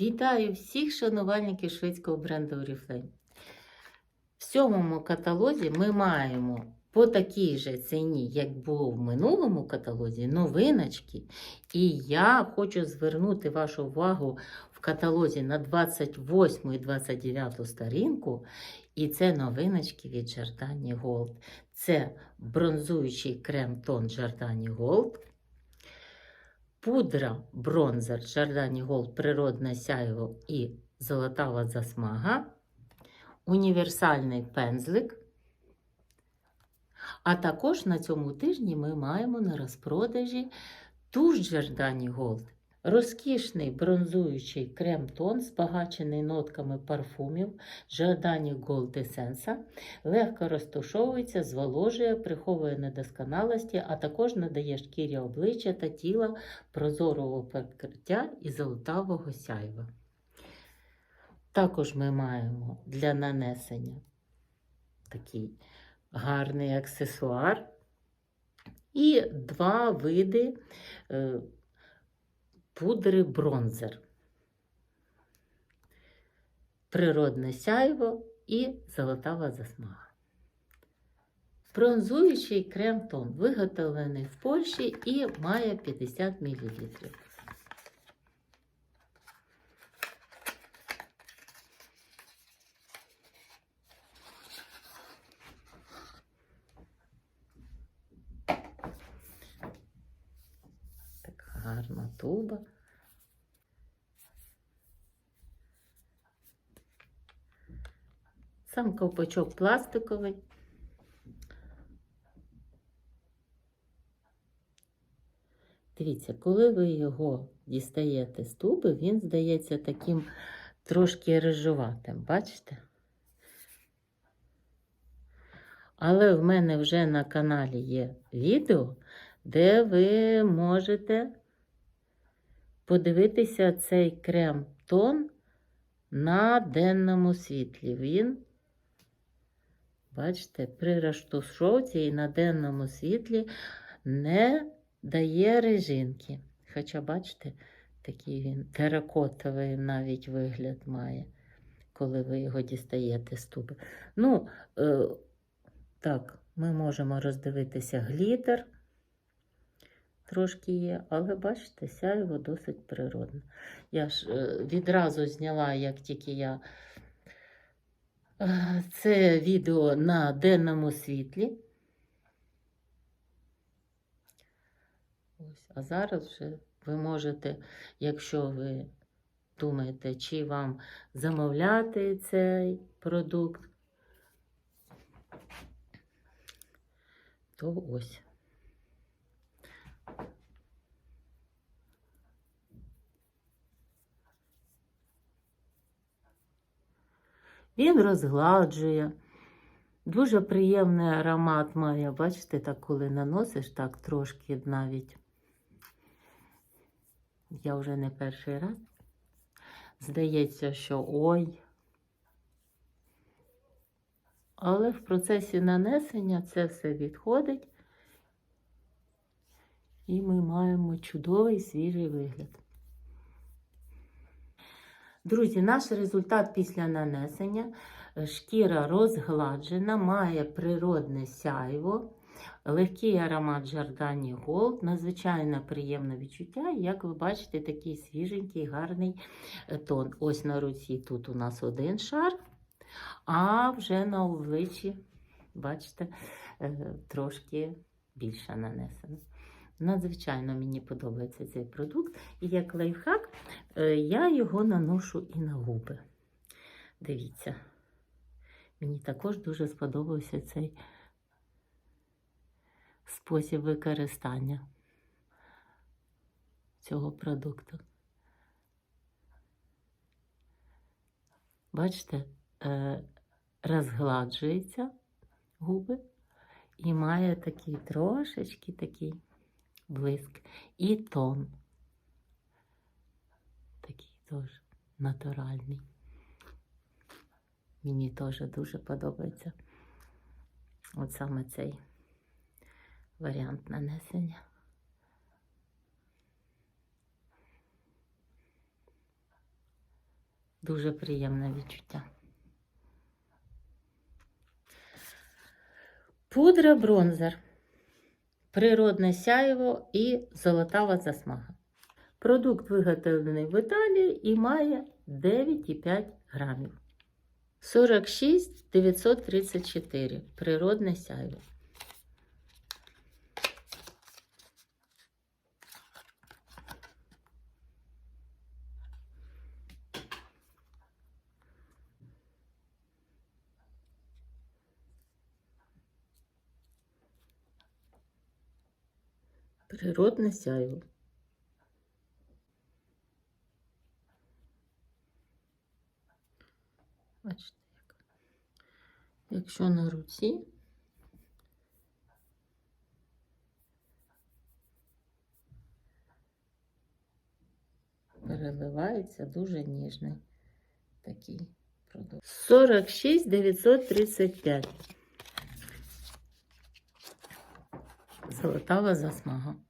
Вітаю всіх шанувальників шведського бренду Oriflame. В сьомому каталозі ми маємо по такій же ціні, як було в минулому каталозі, новиночки. І я хочу звернути вашу увагу в каталозі на 28 і 29 сторінку. І це новиночки від Giordani Gold. Це бронзуючий крем тон Giordani Gold. Пудра бронзер Giordani Gold природне сяйво і золотава засмага. Універсальний пензлик. А також на цьому тижні ми маємо на розпродажі туш Giordani Gold. Розкішний бронзуючий крем-тон, збагачений нотками парфумів Giordani Gold Essence, легко розтушовується, зволожує, приховує недосконалості, а також надає шкірі обличчя та тіла прозорого покриття і золотавого сяйва. Також ми маємо для нанесення такий гарний аксесуар і два види е, пудри бронзер. Природне сяйво і золотава засмага. Бронзуючий крем-тон виготовлений в Польщі і має 50 мл. Така гарна туба. Сам ковпачок пластиковий. Дивіться, коли ви його дістаєте з туби, він здається таким трошки рижуватим, бачите? Але в мене вже на каналі є відео, де ви можете подивитися цей крем-тон на денному світлі. Він, бачите, при розтушовці і на денному світлі не дає режинки. Хоча, бачите, такий він теракотовий навіть вигляд має, коли ви його дістаєте з туби. Ну, е, так, ми можемо роздивитися глітер. Трошки є, але бачите, сяйво досить природне. Я ж е, відразу зняла, як тільки я е, це відео на денному світлі. Ось, а зараз вже ви можете, якщо ви думаєте, чи вам замовляти цей продукт, то ось. Він розгладжує. Дуже приємний аромат має, бачите, так коли наносиш, так трошки навіть. Я вже не перший раз. Здається, що ой. Але в процесі нанесення це все відходить, і ми маємо чудовий свіжий вигляд. Друзі, наш результат після нанесення. Шкіра розгладжена, має природне сяйво, легкий аромат Giordani Gold, надзвичайно приємне відчуття. Як ви бачите, такий свіженький, гарний тон. Ось на руці тут у нас один шар, а вже на обличчі, бачите, трошки більше нанесено. Надзвичайно мені подобається цей продукт. І як лайфхак, я його наношу і на губи. Дивіться. Мені також дуже сподобався цей спосіб використання цього продукту. Бачите, розгладжується губи і має такий трошечки такий блиск. І тон. Такий теж натуральний. Мені теж дуже подобається от саме цей варіант нанесення. Дуже приємне відчуття. Пудра бронзер. Природне сяєво і золотава засмага. Продукт виготовлений в Італії і має 9,5 грамів. 46 934. Природне сяйво. Природне сяйво. Бачите, як. Якщо на руці, переливається дуже ніжний такий продукт. 46 935. Золотава засмага.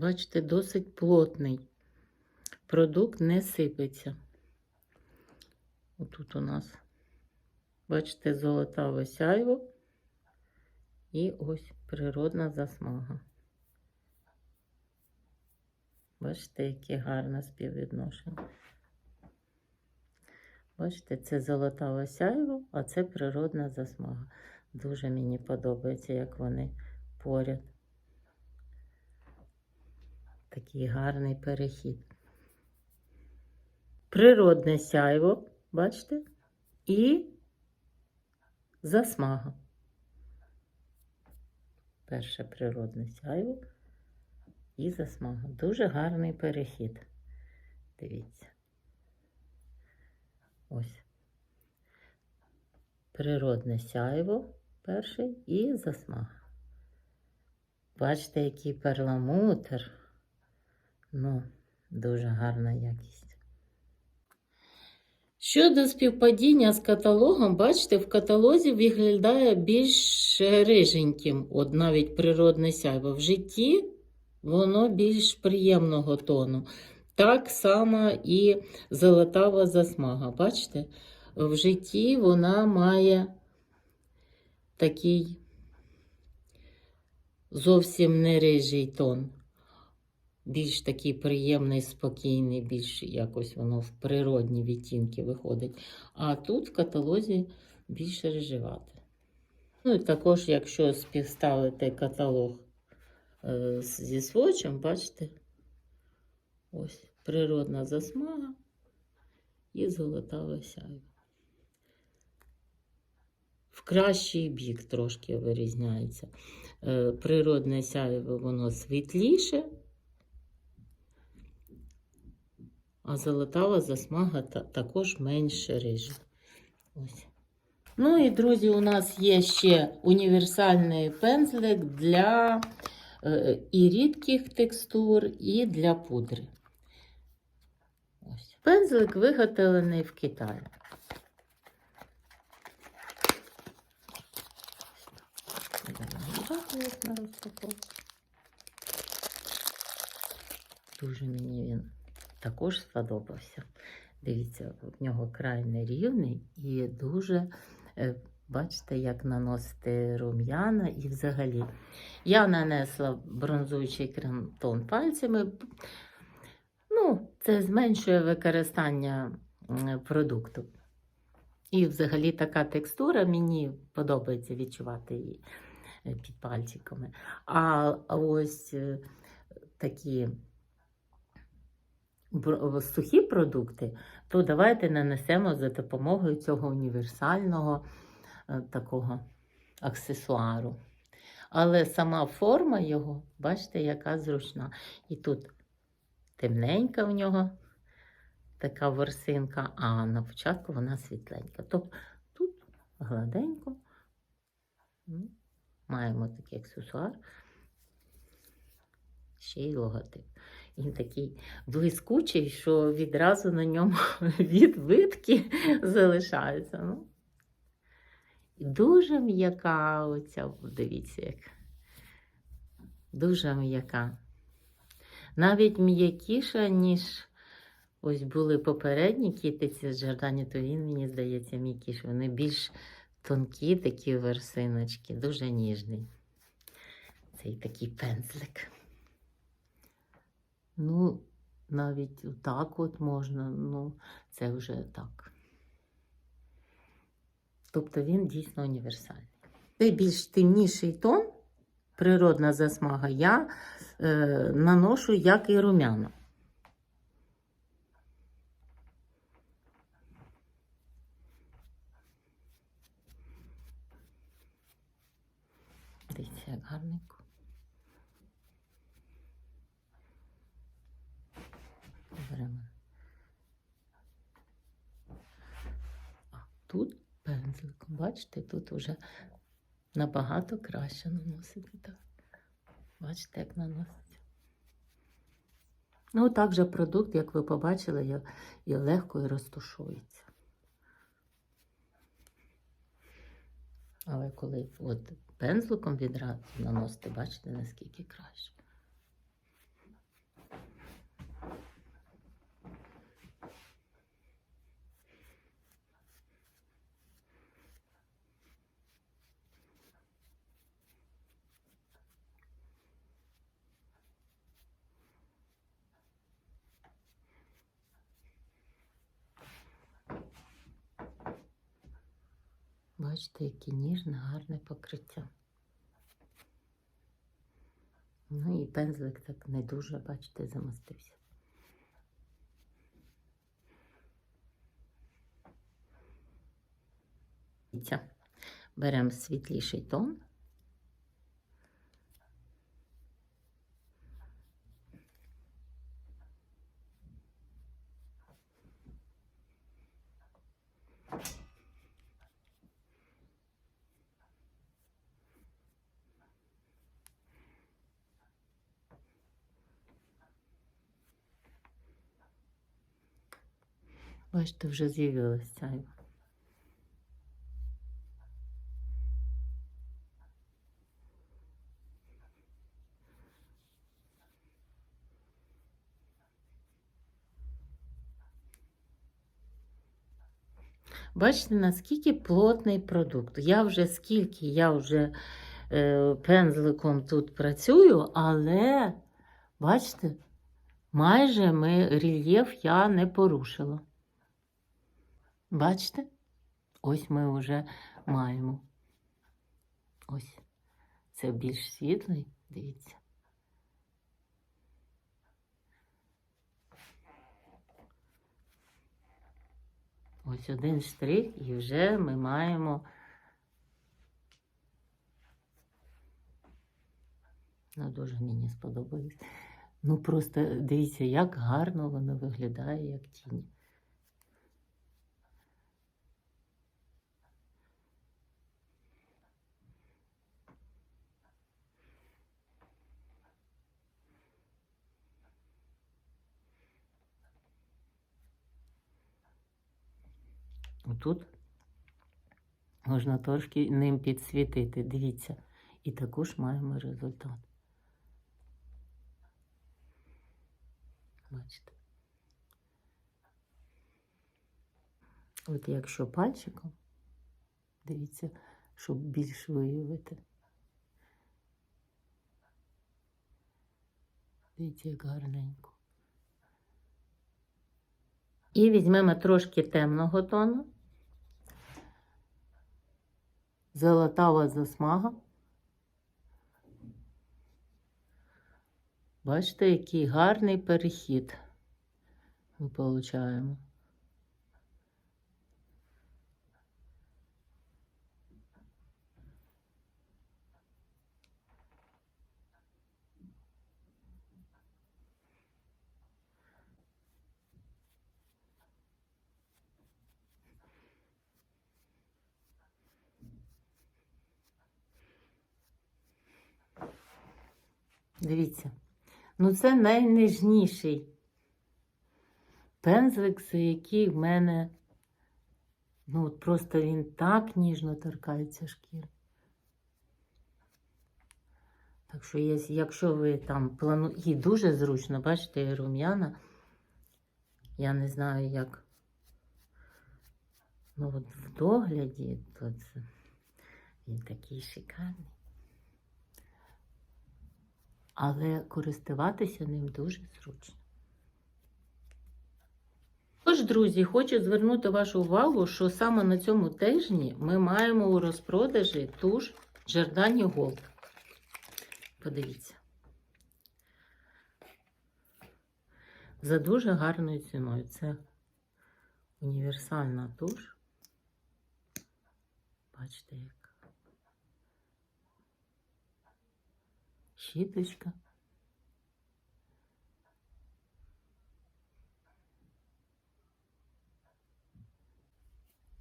Бачите, досить плотний. Продукт не сипеться. Отут у нас, бачите, золотаве сяйво і ось природна засмага. Бачите, яке гарне співвідношення. Бачите, це золотаве сяйво, а це природна засмага. Дуже мені подобається, як вони поряд. Такий гарний перехід. Природне сяйво, бачите? І засмага. Перше природне сяйво і засмага. Дуже гарний перехід. Дивіться. Ось. Природне сяйво перший і засмага. Бачите, який перламутр. Ну, дуже гарна якість. Щодо співпадіння з каталогом, бачите, в каталозі виглядає більш риженьким, от навіть природне сяйво. В житті воно більш приємного тону. Так само і золотава засмага. Бачите, в житті вона має такий зовсім не рижий тон більш такий приємний, спокійний, більш якось воно в природні відтінки виходить. А тут в каталозі більше реживати. Ну і також, якщо співставити каталог е, зі свочем, бачите, ось природна засмага і золотаве сяйво. В кращий бік трошки вирізняється. Е, Природне сяйво, воно світліше. А золотава засмага також менше. Ось. Ну і, друзі, у нас є ще універсальний пензлик для е, і рідких текстур, і для пудри. Ось. Пензлик виготовлений в Китаї. Дуже мені він також сподобався. Дивіться, в нього край нерівний і дуже, е, бачите, як наносити рум'яна і взагалі. Я нанесла бронзуючий крем-тон пальцями. Ну, це зменшує використання продукту. І взагалі така текстура мені подобається відчувати її е, під пальчиками. А ось е, такі сухі продукти, то давайте нанесемо за допомогою цього універсального е, такого аксесуару. Але сама форма його, бачите, яка зручна. І тут темненька в нього така ворсинка, а на початку вона світленька. Тобто тут гладенько маємо такий аксесуар, ще й логотип. Він такий блискучий, що відразу на ньому відбитки залишаються. Ну. Дуже м'яка оця, дивіться, як. Дуже м'яка. Навіть м'якіша, ніж ось були попередні кітиці з Джордані, то він, мені здається, м'якіший. Вони більш тонкі такі версиночки, дуже ніжний. Цей такий пензлик. Ну, навіть так от можна, ну, це вже так. Тобто він дійсно універсальний. Цей більш темніший тон, природна засмага, я е, наношу як і румяна. Дивіться, як гарненько. Беремо. А тут пензликом, бачите, тут вже набагато краще наносити так. Бачите, як наноситься. Ну, так же продукт, як ви побачили, і легко і розтушується. Але коли от пензликом відразу наносити, бачите, наскільки краще. Бачите, яке ніжне, гарне покриття. Ну і пензлик так не дуже, бачите, замастився. Дивіться, Беремо світліший тон. Бачите, вже з'явилася сяйво. Бачите, наскільки плотний продукт. Я вже скільки я вже е, пензликом тут працюю, але бачите, майже ми рельєф я не порушила. Бачите? Ось ми вже маємо. Ось. Це більш світлий, дивіться. Ось один штрих, і вже ми маємо. Ну, дуже мені сподобалось. Ну, просто дивіться, як гарно воно виглядає, як тінь. Тут можна трошки ним підсвітити. Дивіться, і також маємо результат. Бачите? От якщо пальчиком, дивіться, щоб більш виявити. Дивіться, як гарненько. І візьмемо трошки темного тону. Золотава засмага. Бачите, який гарний перехід ми получаємо. Дивіться, Ну, це найніжніший пензлик, за який в мене, ну, от просто він так ніжно торкається шкіри. Так що, якщо ви там плануєте, і дуже зручно, бачите, рум'яна. Я не знаю, як. Ну, от в догляді, то це він такий шикарний. Але користуватися ним дуже зручно. Тож, друзі, хочу звернути вашу увагу, що саме на цьому тижні ми маємо у розпродажі туш Giordani Gold. Подивіться. За дуже гарною ціною. Це універсальна туш. Бачите, як. Щіточка.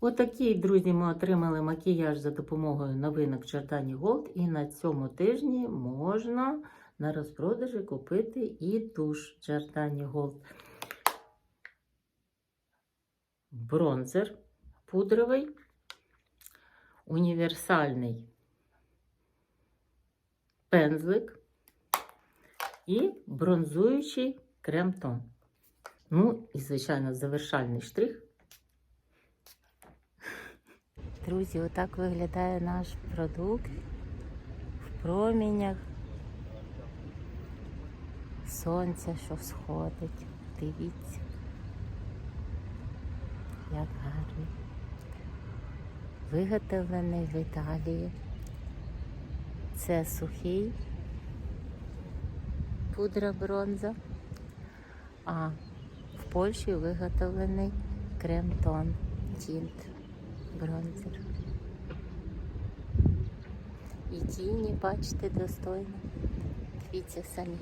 Отакий, друзі, ми отримали макіяж за допомогою новинок Giordani Gold. І на цьому тижні можна на розпродажі купити і туш Giordani Gold. Бронзер пудровий, універсальний пензлик і бронзуючий крем-тон. Ну і, звичайно, завершальний штрих. Друзі, отак виглядає наш продукт в промінях сонця, що сходить. Дивіться, як гарно. Виготовлений в Італії. Це сухий пудра бронза, а в Польщі виготовлений крем-тон тінт бронзер. І тіні, бачите, достойно. Дивіться самі.